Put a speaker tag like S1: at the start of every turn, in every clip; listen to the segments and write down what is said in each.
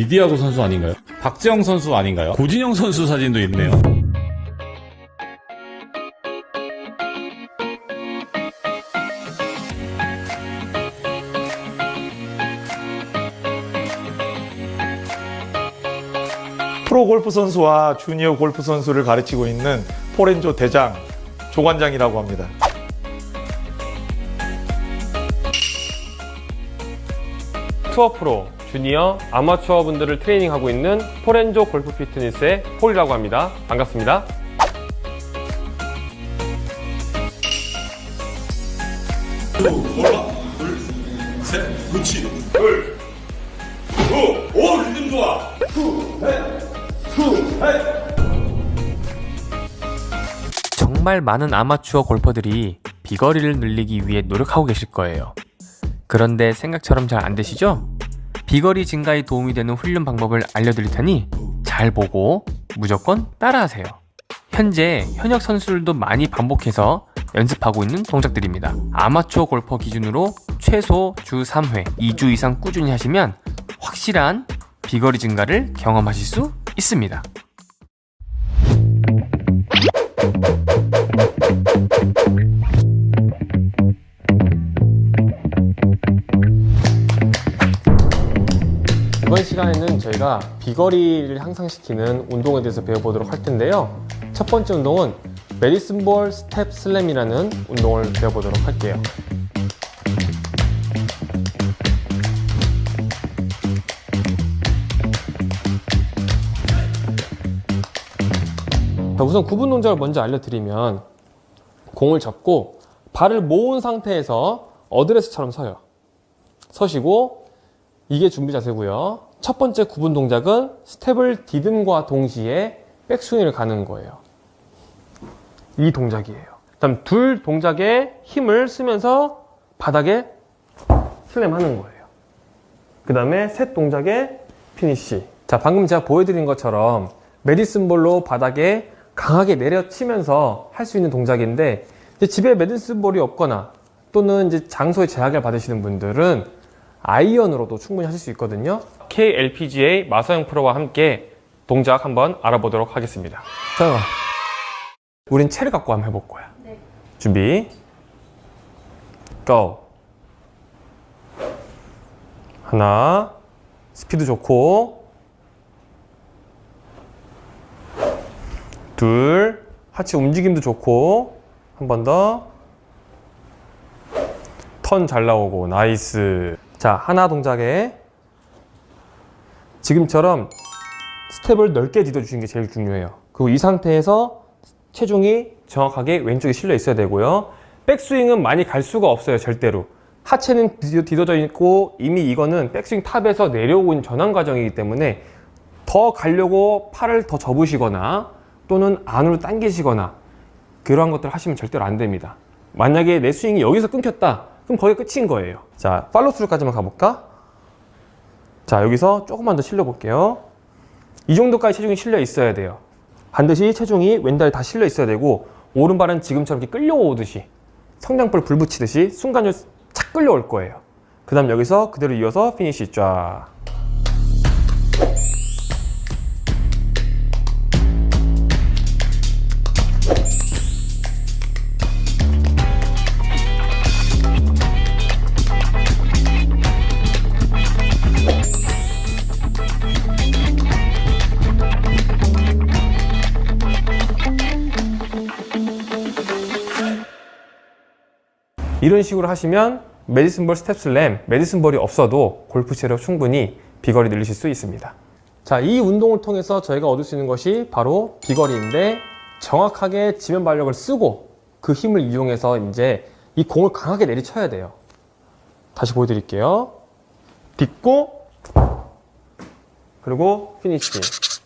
S1: 이디아고 선수 아닌가요? 박재영 선수 아닌가요? 고진영 선수 사진도 있네요.
S2: 프로 골프 선수와 주니어 골프 선수를 가르치고 있는 포렌조 대장 조관장이라고 합니다.
S3: 투어 프로, 주니어, 아마추어 분들을 트레이닝하고 있는 포렌조 골프 피트니스의 폴이라고 합니다. 반갑습니다.
S4: 정말 많은 아마추어 골퍼들이 비거리를 늘리기 위해 노력하고 계실 거예요. 그런데 생각처럼 잘 안 되시죠? 비거리 증가에 도움이 되는 훈련 방법을 알려드릴 테니 잘 보고 무조건 따라하세요. 현재 현역 선수들도 많이 반복해서 연습하고 있는 동작들입니다. 아마추어 골퍼 기준으로 최소 주 3회, 2주 이상 꾸준히 하시면 확실한 비거리 증가를 경험하실 수 있습니다.
S3: 시간에는 저희가 비거리를 향상시키는 운동에 대해서 배워보도록 할 텐데요. 첫 번째 운동은 메디슨 볼 스텝 슬램이라는 운동을 배워보도록 할게요. 자, 우선 구분 동작을 먼저 알려드리면 공을 잡고 발을 모은 상태에서 어드레스처럼 서요. 서시고 이게 준비 자세고요. 첫 번째 구분 동작은 스텝을 디듬과 동시에 백스윙을 가는 거예요. 이 동작이에요. 그다음 둘 동작에 힘을 쓰면서 바닥에 슬램 하는 거예요. 그 다음에 셋 동작에 피니쉬. 자, 방금 제가 보여드린 것처럼 메디슨 볼로 바닥에 강하게 내려치면서 할 수 있는 동작인데 집에 메디슨 볼이 없거나 또는 이제 장소에 제약을 받으시는 분들은 아이언으로도 충분히 하실 수 있거든요. KLPGA 마서영 프로와 함께 동작 한번 알아보도록 하겠습니다. 자, 우린 채를 갖고 한번 해볼 거야. 준비. 고. 하나. 스피드 좋고. 둘. 하체 움직임도 좋고. 한 번 더. 턴 잘 나오고 나이스 자 하나 동작에 지금처럼 스텝을 넓게 디뎌주시는 게 제일 중요해요 그리고 이 상태에서 체중이 정확하게 왼쪽에 실려 있어야 되고요 백스윙은 많이 갈 수가 없어요 절대로 하체는 디뎌져 있고 이미 이거는 백스윙 탑에서 내려오고 있는 전환 과정이기 때문에 더 가려고 팔을 더 접으시거나 또는 안으로 당기시거나 그러한 것들 하시면 절대로 안 됩니다. 만약에 내 스윙이 여기서 끊겼다. 그럼 거기 끝인 거예요. 자, 팔로우 스루까지만 가볼까? 자, 여기서 조금만 더 실려 볼게요. 이 정도까지 체중이 실려 있어야 돼요. 반드시 체중이 왼다리에 다 실려 있어야 되고, 오른발은 지금처럼 이렇게 끌려오듯이, 성냥불 불 붙이듯이 순간적으로 착 끌려올 거예요. 그 다음 여기서 그대로 이어서 피니시 쫙. 이런 식으로 하시면 메디슨 볼 스텝 슬램, 메디슨 볼이 없어도 골프채로 충분히 비거리 늘리실 수 있습니다. 자, 이 운동을 통해서 저희가 얻을 수 있는 것이 바로 비거리인데 정확하게 지면 발력을 쓰고 그 힘을 이용해서 이제 이 공을 강하게 내리쳐야 돼요. 다시 보여드릴게요. 딛고 그리고 피니시.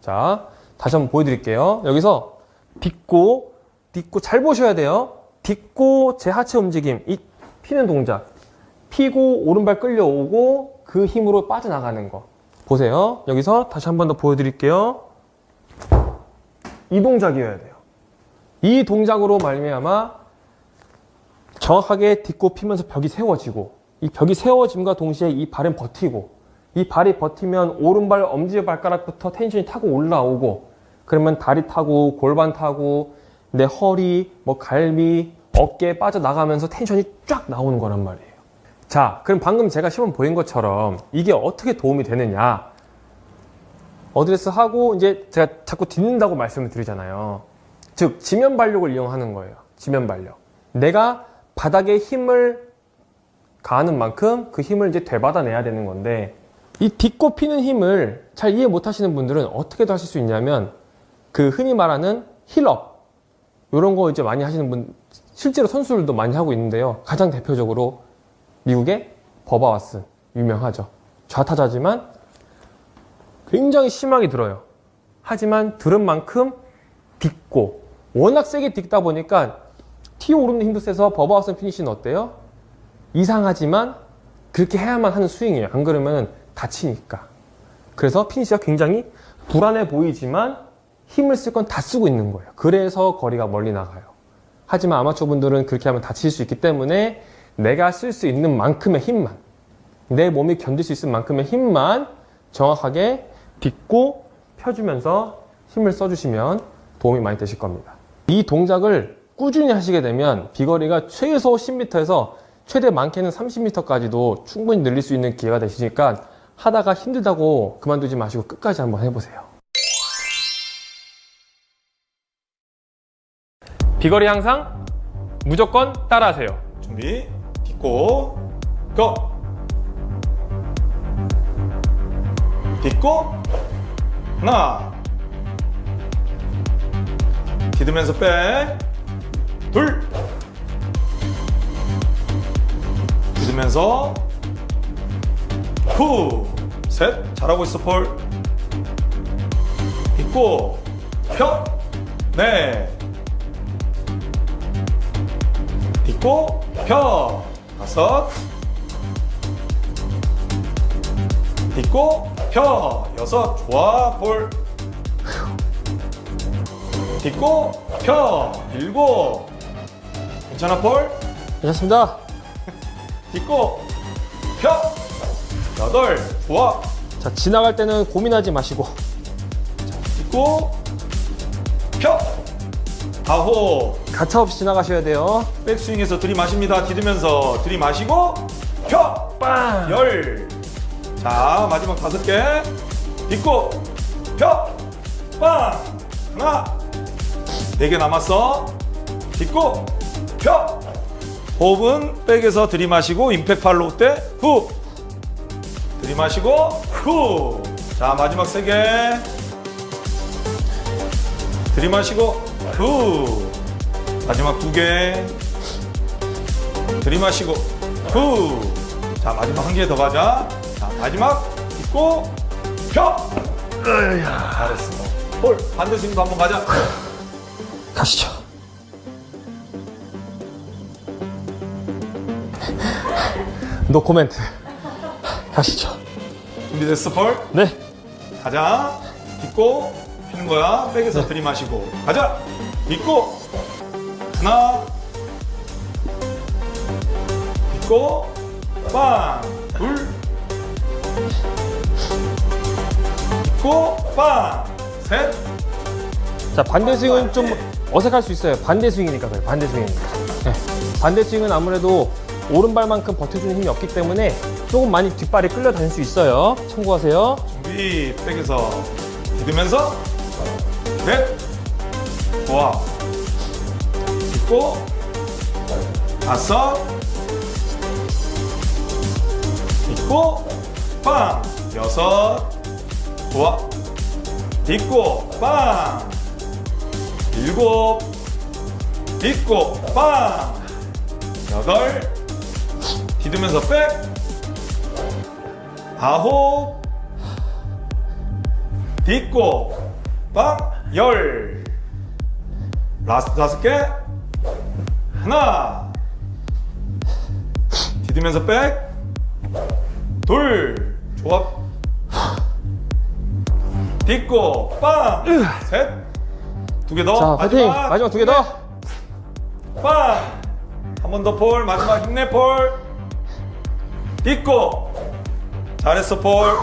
S3: 자, 다시 한번 보여드릴게요. 여기서 딛고 딛고 잘 보셔야 돼요. 딛고 제 하체 움직임, 이 피는 동작. 피고 오른발 끌려오고 그 힘으로 빠져나가는 거. 보세요. 여기서 다시 한 번 더 보여드릴게요. 이 동작이어야 돼요. 이 동작으로 말미암아 정확하게 딛고 피면서 벽이 세워지고 이 벽이 세워짐과 동시에 이 발은 버티고 이 발이 버티면 오른발 엄지 발가락부터 텐션이 타고 올라오고 그러면 다리 타고 골반 타고 내 허리, 뭐 갈비, 어깨 빠져나가면서 텐션이 쫙 나오는 거란 말이에요. 자, 그럼 방금 제가 시범 보인 것처럼 이게 어떻게 도움이 되느냐? 어드레스 하고 이제 제가 자꾸 딛는다고 말씀을 드리잖아요. 즉, 지면 발력을 이용하는 거예요. 지면 발력. 내가 바닥에 힘을 가하는 만큼 그 힘을 이제 되받아내야 되는 건데 이 딛고 피는 힘을 잘 이해 못 하시는 분들은 어떻게도 하실 수 있냐면 그 흔히 말하는 힐업 이런 거 이제 많이 하시는 분 실제로 선수들도 많이 하고 있는데요. 가장 대표적으로 미국의 버바와슨 유명하죠. 좌타자지만 굉장히 심하게 들어요. 하지만 들은 만큼 딛고 워낙 세게 딛다 보니까 티 오르는 힘도 세서 버바와슨 피니시는 어때요? 이상하지만 그렇게 해야만 하는 스윙이에요. 안 그러면 다치니까. 그래서 피니시가 굉장히 불안해 보이지만 힘을 쓸 건 다 쓰고 있는 거예요. 그래서 거리가 멀리 나가요. 하지만 아마추어 분들은 그렇게 하면 다칠 수 있기 때문에 내가 쓸 수 있는 만큼의 힘만, 내 몸이 견딜 수 있을 만큼의 힘만 정확하게 딛고 펴주면서 힘을 써주시면 도움이 많이 되실 겁니다. 이 동작을 꾸준히 하시게 되면 비거리가 최소 10m에서 최대 많게는 30m까지도 충분히 늘릴 수 있는 기회가 되시니까 하다가 힘들다고 그만두지 마시고 끝까지 한번 해보세요. 비거리 항상 무조건 따라하세요.
S2: 준비. 딛고 고. 딛고 하나. 디으면서 백. 둘. 디으면서 후. 셋. 잘하고 있어 폴. 딛고 펴. 네. 고 펴. 다섯. 딛고 펴. 여섯. 좋아. 볼. 딛고 펴. 일곱. 괜찮아 볼?
S3: 괜찮습니다.
S2: 딛고 펴. 여덟. 좋아.
S3: 자, 지나갈 때는 고민하지 마시고.
S2: 딛고 펴 아홉
S3: 가차없이 지나가셔야 돼요.
S2: 백스윙에서 들이마십니다. 디으면서 들이마시고 펴!
S3: 빵!
S2: 열! 자, 마지막 다섯 개. 딛고 펴! 빵! 하나 네 개 남았어. 딛고 펴! 호흡은 백에서 들이마시고 임팩 팔로우 때 후! 들이마시고 후! 자, 마지막 세 개. 들이마시고 후! 마지막 두 개. 들이마시고 후. 자 마지막 한 개 더 가자. 자 마지막 있고 펴. 으야 잘했어. 볼 반대 스윙도 한번 가자.
S3: 가시죠. 노 코멘트. 가시죠.
S2: 준비됐어 볼.
S3: 네.
S2: 가자. 딛고 피는 거야. 백에서 들이마시고 가자. 딛고 하나. 딛고 빵. 둘. 딛고 빵. 셋.
S3: 자, 반대 스윙은 좀 어색할 수 있어요. 반대 스윙이니까 그래요. 반대 스윙이니까. 네. 반대 스윙은 아무래도 오른발만큼 버텨주는 힘이 없기 때문에 조금 많이 뒷발이 끌려다닐 수 있어요. 참고하세요.
S2: 준비 백에서 디으면서 넷 좋아. 딛고. 다섯. 딛고. 빵. 여섯. 좋아. 딛고. 빵. 일곱. 딛고. 빵. 여덟. 디으면서 백. 아홉. 딛고 빵열. 라스트 다섯 개. 하나. 디으면서 백둘 좋아 딛고 빵셋두 개 더.
S3: 자, 파이팅! 마지막 두 개 더.
S2: 빵한 번 더 폴. 마지막 힘내 폴. 딛고. 잘했어 폴.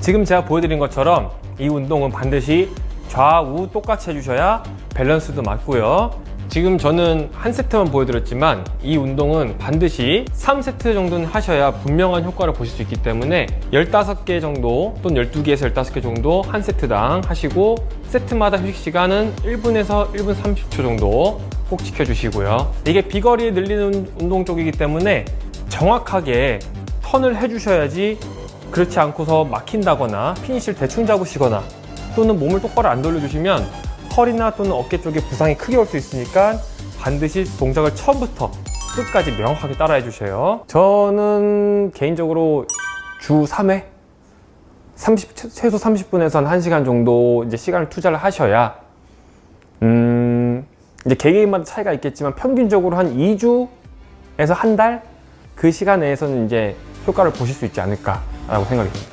S3: 지금 제가 보여드린 것처럼 이 운동은 반드시 좌우 똑같이 해주셔야 밸런스도 맞고요. 지금 저는 한 세트만 보여드렸지만 이 운동은 반드시 3세트 정도는 하셔야 분명한 효과를 보실 수 있기 때문에 15개 정도 또는 12개에서 15개 정도 한 세트당 하시고 세트마다 휴식 시간은 1분에서 1분 30초 정도 꼭 지켜주시고요. 이게 비거리 늘리는 운동 쪽이기 때문에 정확하게 턴을 해주셔야지 그렇지 않고서 막힌다거나 피니시를 대충 잡으시거나 또는 몸을 똑바로 안 돌려주시면 허리나 또는 어깨 쪽에 부상이 크게 올 수 있으니까 반드시 동작을 처음부터 끝까지 명확하게 따라해 주셔요. 저는 개인적으로 주 3회 30, 최소 30분에서 한 1시간 정도 이제 시간을 투자를 하셔야 음, 이제 개개인마다 차이가 있겠지만 평균적으로 한 2주에서 한 달 그 시간 내에서는 이제 효과를 보실 수 있지 않을까 라고 생각이 듭니다.